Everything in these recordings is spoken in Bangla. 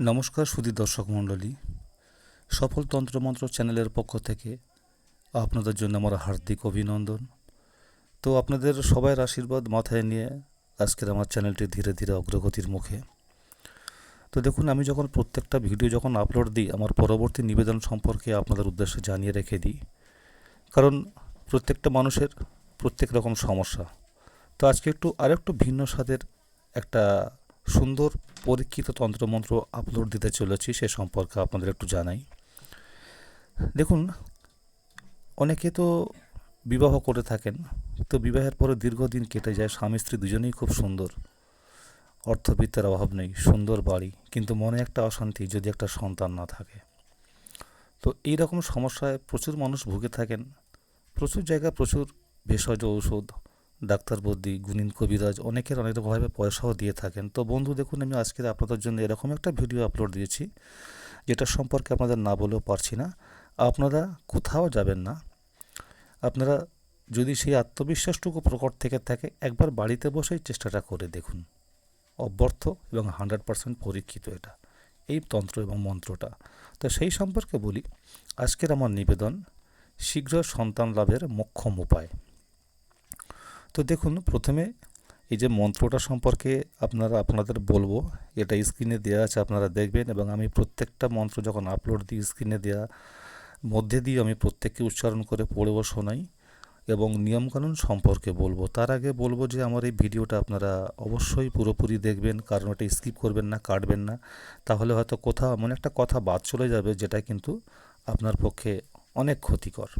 নমস্কার সুধী দর্শক মণ্ডলী। সফল তন্ত্রমন্ত্র চ্যানেলের পক্ষ থেকে আপনাদের জন্য আমার হার্দিক অভিনন্দন। তো আপনাদের সবার আশীর্বাদ মাথায় নিয়ে আজকের আমার চ্যানেলটি ধীরে ধীরে অগ্রগতির মুখে। তো দেখুন, আমি যখন প্রত্যেকটা ভিডিও যখন আপলোড দিই, আমার পরবর্তী নিবেদন সম্পর্কে আপনাদের উদ্দেশ্যে জানিয়ে রেখে দিই। কারণ প্রত্যেকটা মানুষের প্রত্যেক রকম সমস্যা। তো আজকে একটু আরেকটু ভিন্ন স্বাদের একটা সুন্দর পরীক্ষিত তন্ত্রমন্ত্র আপলোড দিতে চলেছি, সে সম্পর্কে আপনাদের একটু জানাই। দেখুন, অনেকে তো বিবাহ করে থাকেন, তো বিবাহের পরে দীর্ঘদিন কেটে যায়, স্বামী স্ত্রী দুজনেই খুব সুন্দর। অর্থবিত্তের অভাব নেই, সুন্দর বাড়ি, কিন্তু মনে একটা অশান্তি যদি একটা সন্তান না থাকে। তো এই রকম সমস্যায় প্রচুর মানুষ ভুগে থাকেন, প্রচুর জায়গায় প্রচুর ভেষজ ঔষধ ডাক্তার বদ্যি গুণিন কবিরাজ অনেকের অনেক রকমভাবে পয়সাও দিয়ে থাকেন। তো বন্ধু, দেখুন, আমি আজকে আপনাদের জন্য এরকম একটা ভিডিও আপলোড দিয়েছি, যেটা সম্পর্কে আপনাদের না বলেও পারছি না। আপনারা কোথাও যাবেন না। আপনারা যদি সেই আত্মবিশ্বাসটুকু প্রকট থেকে থাকে, একবার বাড়িতে বসেই চেষ্টাটা করে দেখুন। অব্যর্থ এবং হান্ড্রেড পারসেন্ট পরীক্ষিত এটা। এই তন্ত্র এবং মন্ত্রটা। তো সেই সম্পর্কে বলি, আজকের আমার নিবেদন, শীঘ্র সন্তান লাভের মোক্ষম উপায়। তো দেখুন, প্রথমে এই যে মন্ত্রটা সম্পর্কে আপনারা, আপনাদের বলব, এটা স্ক্রিনে দেওয়া আছে, আপনারা দেখবেন এবং আমি প্রত্যেকটা মন্ত্র যখন আপলোড দিই স্ক্রিনে দেওয়া মধ্যে দিয়ে আমি প্রত্যেককে উচ্চারণ করে পড়েও শোনাই এবং নিয়মকানুন সম্পর্কে বলব। তার আগে বলব যে আমার এই ভিডিওটা আপনারা অবশ্যই পুরোপুরি দেখবেন, কারণ এটা স্কিপ করবেন না, কাটবেন না। তাহলে হয়তো কোথাও এমন একটা কথা বাদ চলে যাবে, যেটা কিন্তু আপনার পক্ষে অনেক ক্ষতিকর।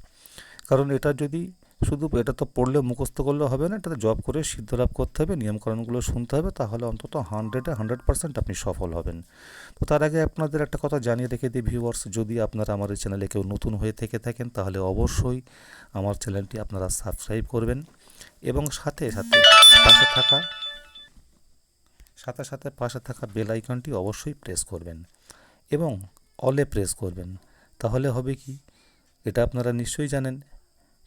কারণ এটা যদি শুধু এটা তো পড়লে মুখস্থ করলে হবে না, এটাতে জব করে সিদ্ধ লাভ করতে হবে, নিয়মকানুনগুলো শুনতে হবে, তাহলে অন্তত হান্ড্রেডে হান্ড্রেড পার্সেন্ট আপনি সফল হবেন। তো তার আগে আপনাদের একটা কথা জানিয়ে রেখে দিই ভিউয়ার্স যদি আপনারা আমার এই চ্যানেলে কেউ নতুন হয়ে থেকে থাকেন, তাহলে অবশ্যই আমার চ্যানেলটি আপনারা সাবস্ক্রাইব করবেন এবং সাথে সাথে পাশে থাকা, সাথে সাথে পাশে থাকা বেল আইকনটি অবশ্যই প্রেস করবেন এবং অলে প্রেস করবেন। তাহলে হবে কি? এটা আপনারা নিশ্চয়ই জানেন।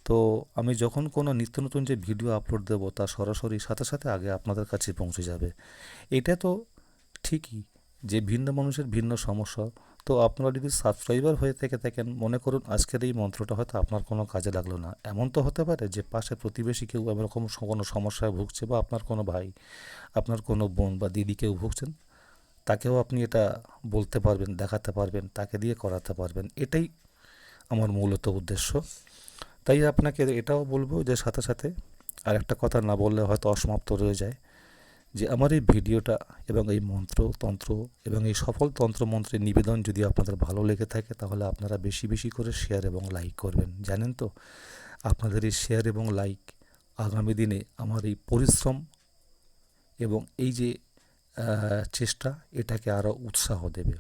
তো আমি যখন কোনো নিত্য নতুন যে ভিডিও আপলোড দেবো, তা সরাসরি সাথে সাথে আগে আপনাদের কাছে পৌঁছে যাবে। এটা তো ঠিকই যে ভিন্ন মানুষের ভিন্ন সমস্যা। তো আপনারা যদি সাবস্ক্রাইবার হয়ে থেকে থাকেন, মনে করুন আজকের এই মন্ত্রটা হয়তো আপনার কোনো কাজে লাগল না। এমন তো হতে পারে যে পাশে প্রতিবেশী কেউ এরকম কোনো সমস্যায় ভুগছে বা আপনার কোনো ভাই, আপনার কোনো বোন বা দিদি কেউ ভুগছেন, তাকেও আপনি এটা বলতে পারবেন, দেখাতে পারবেন, তাকে দিয়ে করাতে পারবেন। এটাই আমার মূলত উদ্দেশ্য। তাই আপনাকে এটাও বলব যে সাথে সাথে আর একটা কথা না বললে হয়তো অসমাপ্ত রয়ে যায় যে আমার এই ভিডিওটা এবং এই মন্ত্র তন্ত্র এবং এই সফল তন্ত্র মন্ত্রের নিবেদন যদি আপনাদের ভালো লেগে থাকে তাহলে আপনারা বেশি বেশি করে শেয়ার এবং লাইক করবেন। জানেন তো? আপনাদের এই শেয়ার এবং লাইক আগামী দিনে আমার এই পরিশ্রম এবং এই যে চেষ্টা এটাকে আরও উৎসাহ দেবে।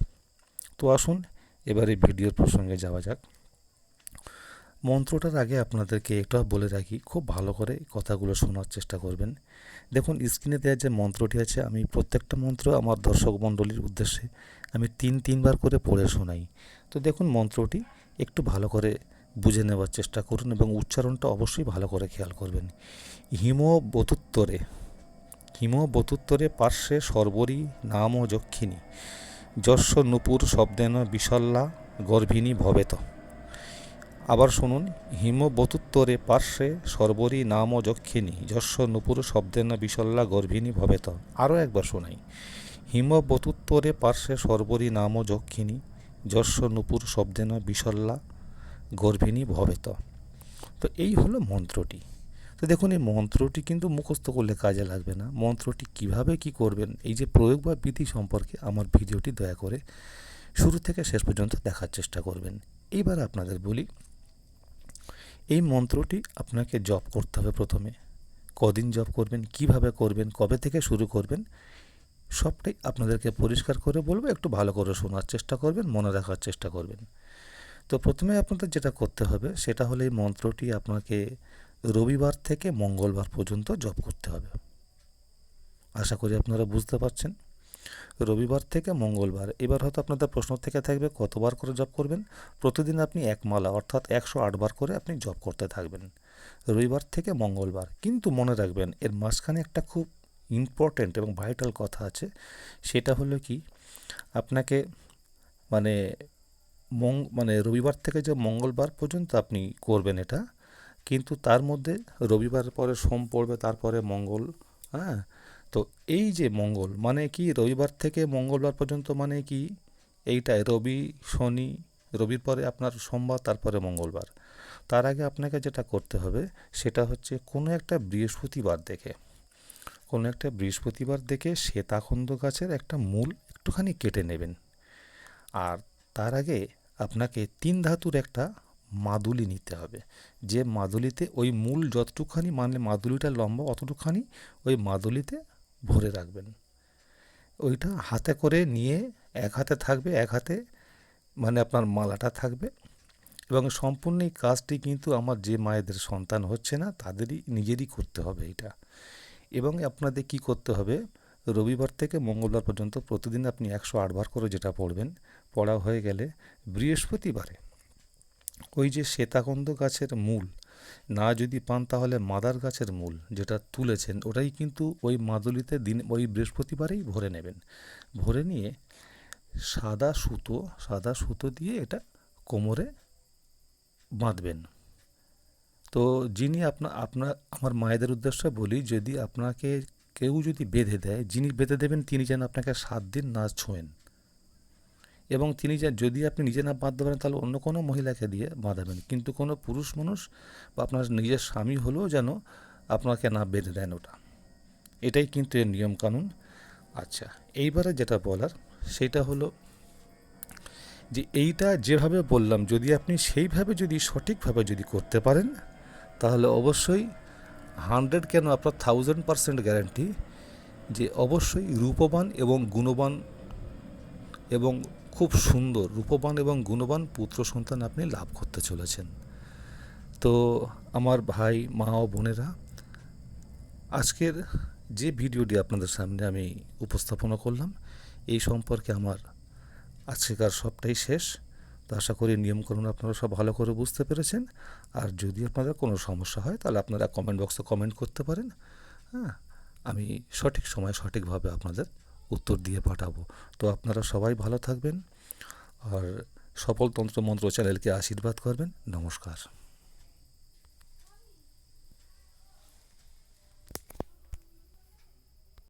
তো আসুন, এবারে ভিডিওর প্রসঙ্গে যাওয়া যাক। মন্ত্রটার আগে আপনাদেরকে এটা বলে রাখি, খুব ভালো করে কথাগুলো শোনার চেষ্টা করবেন। দেখুন, স্ক্রিনে দেওয়া যে মন্ত্রটি আছে, আমি প্রত্যেকটা মন্ত্র আমার দর্শক মণ্ডলীর উদ্দেশ্যে আমি তিন, তিনবার করে পড়ে শোনাই। তো দেখুন, মন্ত্রটি একটু ভালো করে বুঝে নেওয়ার চেষ্টা করুন এবং উচ্চারণটা অবশ্যই ভালো করে খেয়াল করবেন। হিম বতুত্তরে হিম বতুত্তরে পার্শ্বে সর্বরী নাম ও যক্ষিণী যস্য নুপুর শব্দেন বিশল্লা গর্ভিণী ভবেত। আবার শুনুন, হিমবতুত্তরে পার্শ্বে সর্বরী নাম যক্ষিণী যস্য নুপুর শব্দেন বিশল্লা গর্ভিণী ভবেত। আরও একবার শোনাই, হিমবতুত্তরে পার্শ্বে সর্বরী নাম যক্ষিণী যস্য নুপুর শব্দেন বিশল্লা গর্ভিণী ভবেত। তো এই হলো মন্ত্রটি। তো দেখুন, এই মন্ত্রটি কিন্তু মুখস্থ করলে কাজে লাগবে না। মন্ত্রটি কীভাবে কি করবেন, এই যে প্রয়োগ বা বিধি সম্পর্কে আমার ভিডিওটি দয়া করে শুরু থেকে শেষ পর্যন্ত দেখার চেষ্টা করবেন। এইবার আপনাদের বলি এই মন্ত্রটি আপনাকে জপ করতে হবে প্রথমে। কদিন জপ করবেন, কীভাবে করবেন, কবে থেকে শুরু করবেন, সবটাই আপনাদেরকে পরিষ্কার করে বলব, একটু ভালো করে শোনার চেষ্টা করবেন, মনে রাখার চেষ্টা করবেন। তো প্রথমে আপনাদের যেটা করতে হবে, সেটা হলো এই মন্ত্রটি আপনাকে রবিবার থেকে মঙ্গলবার পর্যন্ত জপ করতে হবে। আশা করি আপনারা বুঝতে পারছেন। রবিবার থেকে মঙ্গলবার। এবার হয়তো আপনাদের প্রশ্ন থেকে থাকবে, কতবার করে জব করবেন? প্রতিদিন আপনি এক মালা, অর্থাৎ একশো আটবার করে আপনি জব করতে থাকবেন। রবিবার থেকে মঙ্গলবার। কিন্তু মনে রাখবেন, এর মাঝখানে একটা খুব ইম্পর্ট্যান্ট এবং ভাইটাল কথা আছে। সেটা হলো কি, আপনাকে মানে মং মানে রবিবার থেকে যে মঙ্গলবার পর্যন্ত আপনি করবেন এটা, কিন্তু তার মধ্যে রবিবার পরে সোম পড়বে, তারপরে মঙ্গল হ্যাঁ? তো এই যে মঙ্গল মানে কি রবিবার থেকে মঙ্গলবার পর্যন্ত মানে কি? এইটাই রবি, শনি, রবির পরে আপনার সোমবার, তারপরে মঙ্গলবার। তার আগে আপনাকে যেটা করতে হবে, সেটা হচ্ছে কোনো একটা বৃহস্পতিবার দেখে। কোনো একটা বৃহস্পতিবার দেখে শ্বেতাখন্দ গাছের একটা মূল একটুখানি কেটে নেবেন। আর তার আগে আপনাকে তিন ধাতুর একটা মাদুলি নিতে হবে। যে মাদুলিতে ওই মূল যতটুখানি মানে মাদুলিটা লম্বা অতটুখানি ওই মাদুলিতে ভরে রাখবেন। ওইটা হাতে করে নিয়ে এক হাতে থাকবে, এক হাতে মানে আপনার মালাটা থাকবে এবং সম্পূর্ণ এই কাজটি কিন্তু আমার যে মায়েদের সন্তান হচ্ছে না, তাদেরই নিজেরই করতে হবে এটা। এবং আপনাদের কি করতে হবে? রবিবার থেকে মঙ্গলবার পর্যন্ত প্রতিদিন আপনি একশো আটবার করে যেটা পড়বেন, পড়া হয়ে গেলে বৃহস্পতিবারে ওই যে শ্বেতাকন্দ গাছের মূল না যদি পান তাহলে মাদার গাছের মূল যেটা তুলেছেন, ওটাই কিন্তু ওই মাদুলিতে দিন, ওই বৃহস্পতিবারেই ভরে নেবেন। ভরে নিয়ে সাদা সুতো সাদা সুতো দিয়ে এটা কোমরে বাঁধবেন। তো যিনি আপনার আপনার আমার মায়েদের উদ্দেশ্যে বলি, যদি আপনাকে কেউ যদি বেঁধে দেয়, যিনি বেঁধে দেবেন, তিনি যেন আপনাকে সাত দিন না ছোঁয়েন। এবং তিনি যে, যদি আপনি নিজে না বাঁধতে পারেন তাহলে অন্য কোনো মহিলাকে দিয়ে বাঁধাবেন। কিন্তু কোনো পুরুষ মানুষ বা আপনার নিজের স্বামী হলেও যেন আপনাকে না বেঁধে দেন ওটা। এটাই কিন্তু এর নিয়মকানুন। আচ্ছা এইবারে যেটা বলার, সেটা হলো যে, এইটা যেভাবে বললাম, যদি আপনি সেইভাবে যদি, সঠিকভাবে যদি করতে পারেন, তাহলে অবশ্যই হান্ড্রেড কেন আপনার থাউজেন্ড পারসেন্ট গ্যারান্টি যে, অবশ্যই রূপবান এবং গুণবান এবং খুব সুন্দর, রূপবান এবং গুণবান পুত্র সন্তান আপনি লাভ করতে চলেছেন। তো আমার ভাই, মা ও বোনেরা, আজকের যে ভিডিওটি আপনাদের সামনে আমি উপস্থাপনা করলাম, এই সম্পর্কে আমার আজকেকার সবটাই শেষ। তো আশা করি নিয়মকানুন আপনারা সব ভালো করে বুঝতে পেরেছেন। আর যদি আপনাদের কোনো সমস্যা হয়, তাহলে আপনারা কমেন্ট বক্সে কমেন্ট করতে পারেন। হ্যাঁ আমি সঠিক সময় সঠিকভাবে আপনাদের উত্তর দিয়ে পাঠাবো। তো আপনারা সবাই ভালো থাকবেন আর সফলতন্ত্র মন্ত্র চ্যানেলকে আশীর্বাদ করবেন। নমস্কার।